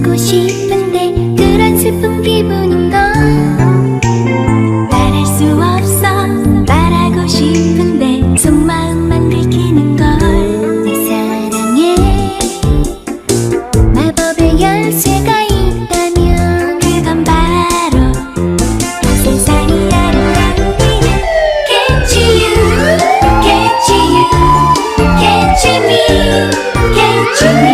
하고 싶은데 그런 슬픈 기분인 걸. 말할 수 없어 말하고 싶은데 속마음만 들키는 걸. 사랑해 마법의 열쇠가 있다면 그건 바로 세상이 아름다운 이유 Catch you, catch you, catch me, catch me.